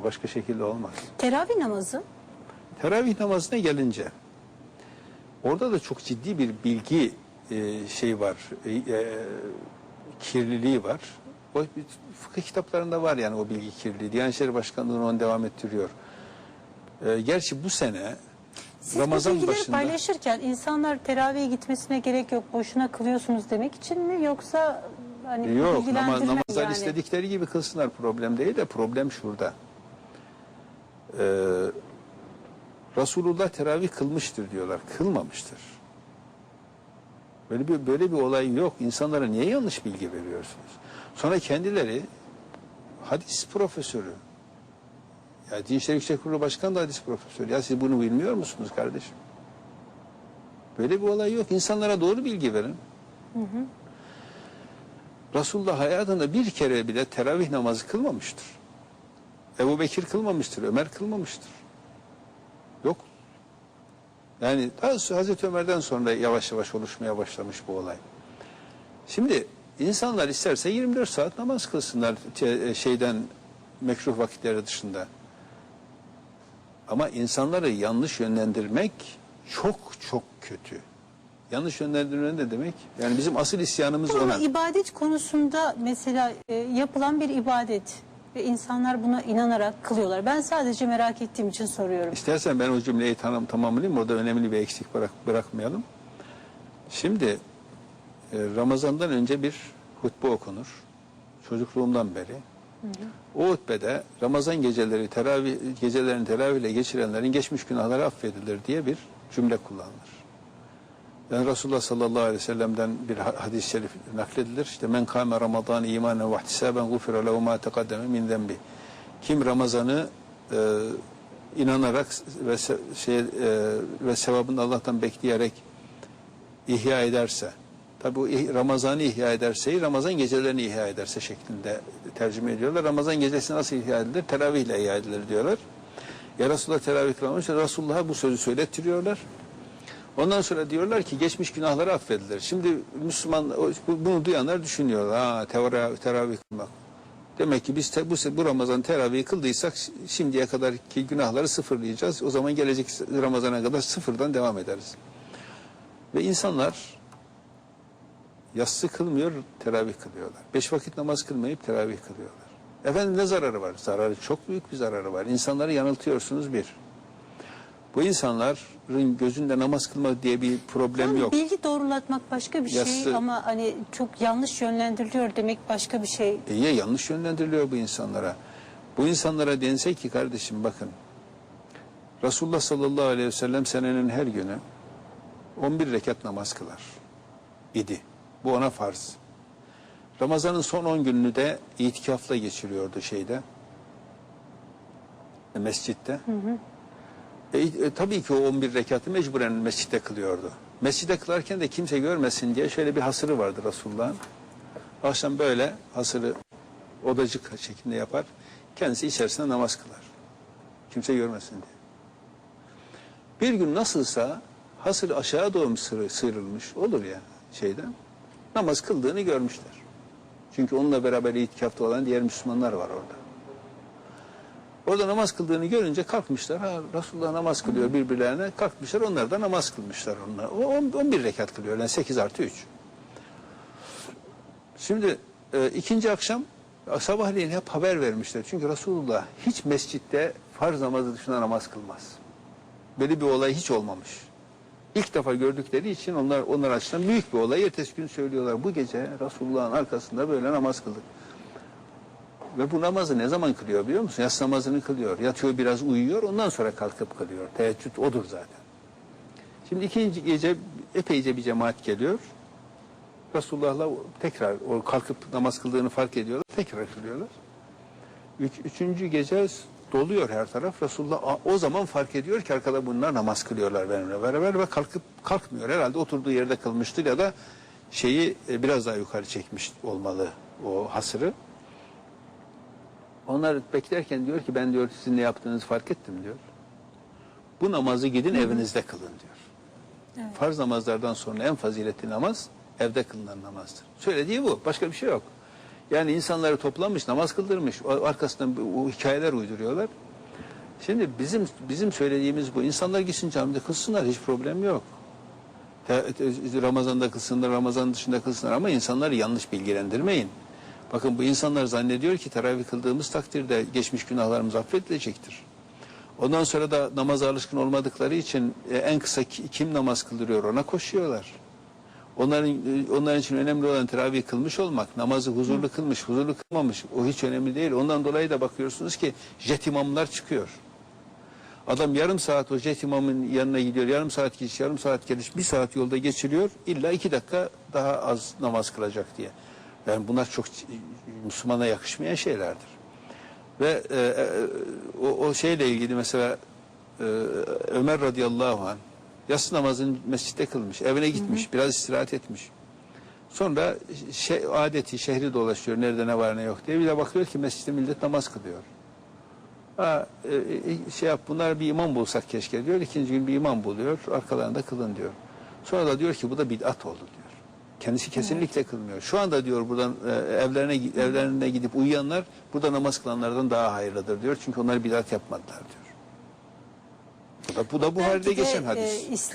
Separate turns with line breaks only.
eder. Başka şekilde olmaz.
Teravih namazı
Teravih namazına gelince orada da çok ciddi bir bilgi e, şey var. E, e, kirliliği var. O fıkıh kitaplarında var yani o bilgi kirliliği. Diyanet İşleri Başkanlığı onu devam ettiriyor. E, gerçi bu sene
siz
Ramazan
bu
başında
paylaşırken insanlar teravihe gitmesine gerek yok boşuna kılıyorsunuz demek için mi yoksa hani
Yok namaz, namazlar
yani?
istedikleri gibi kılsınlar problem değil de problem şurada. Ee, Resulullah teravih kılmıştır diyorlar. Kılmamıştır. Böyle bir böyle bir olay yok. İnsanlara niye yanlış bilgi veriyorsunuz? Sonra kendileri hadis profesörü. Ya Din İşleri Yüksek Kurulu Başkanı da hadis profesörü. Ya siz bunu bilmiyor musunuz kardeşim? Böyle bir olay yok. İnsanlara doğru bilgi verin. Resulullah hayatında bir kere bile teravih namazı kılmamıştır. Ebu Bekir kılmamıştır, Ömer kılmamıştır. Yok. Yani daha Hazreti Ömer'den sonra yavaş yavaş oluşmaya başlamış bu olay. Şimdi insanlar isterse 24 saat namaz kılsınlar te- şeyden mekruh vakitleri dışında. Ama insanları yanlış yönlendirmek çok çok kötü. Yanlış yönlendirme ne demek? Yani bizim asıl isyanımız ona.
ibadet konusunda mesela e, yapılan bir ibadet ve insanlar buna inanarak kılıyorlar. Ben sadece merak ettiğim için soruyorum.
İstersen ben o cümleyi tanım, tamamlayayım. Orada önemli bir eksik bırak, bırakmayalım. Şimdi e, Ramazan'dan önce bir hutbe okunur. Çocukluğumdan beri. O hutbede Ramazan geceleri teravih gecelerini teravihle geçirenlerin geçmiş günahları affedilir diye bir cümle kullanılır. Yani Resulullah sallallahu aleyhi ve sellem'den bir ha- hadis-i şerif nakledilir. İşte men kâme Ramazan imanen ve ihtisaben gufira lehu ma teqaddeme min zembi. Kim Ramazan'ı e, inanarak ve se- şey e, ve sevabını Allah'tan bekleyerek ihya ederse tabi bu Ramazan'ı ihya ederse Ramazan gecelerini ihya ederse şeklinde tercüme ediyorlar. Ramazan gecesi nasıl ihya edilir? Teravihle ihya edilir diyorlar. Ya Resulullah teravih kılmamış. Resulullah'a bu sözü söylettiriyorlar. Ondan sonra diyorlar ki geçmiş günahları affedilir. Şimdi Müslüman bunu duyanlar düşünüyor. Ha teravih, teravih kılmak. Demek ki biz te, bu, bu Ramazan teravih kıldıysak şimdiye kadarki günahları sıfırlayacağız. O zaman gelecek Ramazan'a kadar sıfırdan devam ederiz. Ve insanlar yatsı kılmıyor, teravih kılıyorlar. Beş vakit namaz kılmayıp teravih kılıyorlar. Efendim ne zararı var? Zararı çok büyük bir zararı var. İnsanları yanıltıyorsunuz bir. Bu insanların gözünde namaz kılma diye bir problem
Yani
yok.
bilgi doğrulatmak başka bir şey
Yassı-
ama hani çok yanlış yönlendiriliyor demek başka bir şey.
E ya yanlış yönlendiriliyor bu insanlara. Bu insanlara dense ki kardeşim bakın. Resulullah sallallahu aleyhi ve sellem senenin her günü 11 rekat namaz kılar idi. Bu ona farz. Ramazanın son 10 gününü de itikafla geçiriyordu şeyde. e, mescitte. E, e, tabii ki o 11 rekatı mecburen mescitte kılıyordu. Mescitte kılarken de kimse görmesin diye şöyle bir hasırı vardı Resulullah'ın. Akşam böyle hasırı odacık şeklinde yapar. Kendisi içerisinde namaz kılar. Kimse görmesin diye. Bir gün nasılsa hasır aşağı doğru sıyrılmış olur ya şeyden. Namaz kıldığını görmüşler. Çünkü onunla beraber itikafta olan diğer Müslümanlar var orada. Orada namaz kıldığını görünce kalkmışlar. Ha, Resulullah namaz kılıyor birbirlerine. Kalkmışlar onlar da namaz kılmışlar onlar. O on- 11 rekat kılıyor. Yani 8 artı 3. Şimdi e, ikinci akşam sabahleyin hep haber vermişler. Çünkü Resulullah hiç mescitte farz namazı dışında namaz kılmaz. Böyle bir olay hiç olmamış. İlk defa gördükleri için onlar onlar açısından büyük bir olay. Ertesi gün söylüyorlar bu gece Resulullah'ın arkasında böyle namaz kıldık. Ve bu namazı ne zaman kılıyor biliyor musun? Yatsı namazını kılıyor. Yatıyor biraz uyuyor ondan sonra kalkıp kılıyor. Teheccüd odur zaten. Şimdi ikinci gece epeyce bir cemaat geliyor. Resulullah'la tekrar o kalkıp namaz kıldığını fark ediyorlar. Tekrar kılıyorlar. Üç, üçüncü gece doluyor her taraf. Resulullah o zaman fark ediyor ki arkada bunlar namaz kılıyorlar benimle beraber ve kalkıp kalkmıyor. Herhalde oturduğu yerde kılmıştır ya da şeyi e, biraz daha yukarı çekmiş olmalı o hasırı. Onlar beklerken diyor ki ben diyor sizin ne yaptığınızı fark ettim diyor. Bu namazı gidin evinizde kılın diyor. Farz namazlardan sonra en faziletli namaz evde kılınan namazdır. Söylediği bu. Başka bir şey yok. Yani insanları toplamış, namaz kıldırmış. Arkasından bu- hikayeler uyduruyorlar. Şimdi bizim bizim söylediğimiz bu. İnsanlar gitsin camide kılsınlar hiç problem yok. Ramazan'da kılsınlar, Ramazan dışında kılsınlar ama insanları yanlış bilgilendirmeyin. Bakın bu insanlar zannediyor ki teravih kıldığımız takdirde geçmiş günahlarımız affedilecektir. Ondan sonra da namaza alışkın olmadıkları için e, en kısa ki- kim namaz kıldırıyor ona koşuyorlar. Onların e, onların için önemli olan teravih kılmış olmak, namazı huzurlu kılmış, huzurlu kılmamış o hiç önemli değil. Ondan dolayı da bakıyorsunuz ki jet imamlar çıkıyor. Adam yarım saat o jet imamın yanına gidiyor, yarım saat gidiş, yarım saat geliş, bir saat yolda geçiriyor. İlla iki dakika daha az namaz kılacak diye. Yani bunlar çok Müslümana yakışmayan şeylerdir. Ve e, e, o, o şeyle ilgili mesela e, Ömer radıyallahu anh yatsı namazını mescitte kılmış. Evine gitmiş. Biraz istirahat etmiş. Sonra şey, adeti şehri dolaşıyor. Nerede ne var ne yok diye. Bir de bakıyor ki mescitte millet namaz kılıyor. Ha, e, e, şey yap bunlar bir imam bulsak keşke diyor. İkinci gün bir imam buluyor. Arkalarında kılın diyor. Sonra da diyor ki bu da bid'at oldu diyor. Kendisi kesinlikle kılmıyor. Şu anda diyor buradan e, evlerine evlerine gidip uyuyanlar burada namaz kılanlardan daha hayırlıdır diyor. Çünkü onlar bid'at yapmadılar diyor. Bu da bu da bu halde geçen
e,
hadis.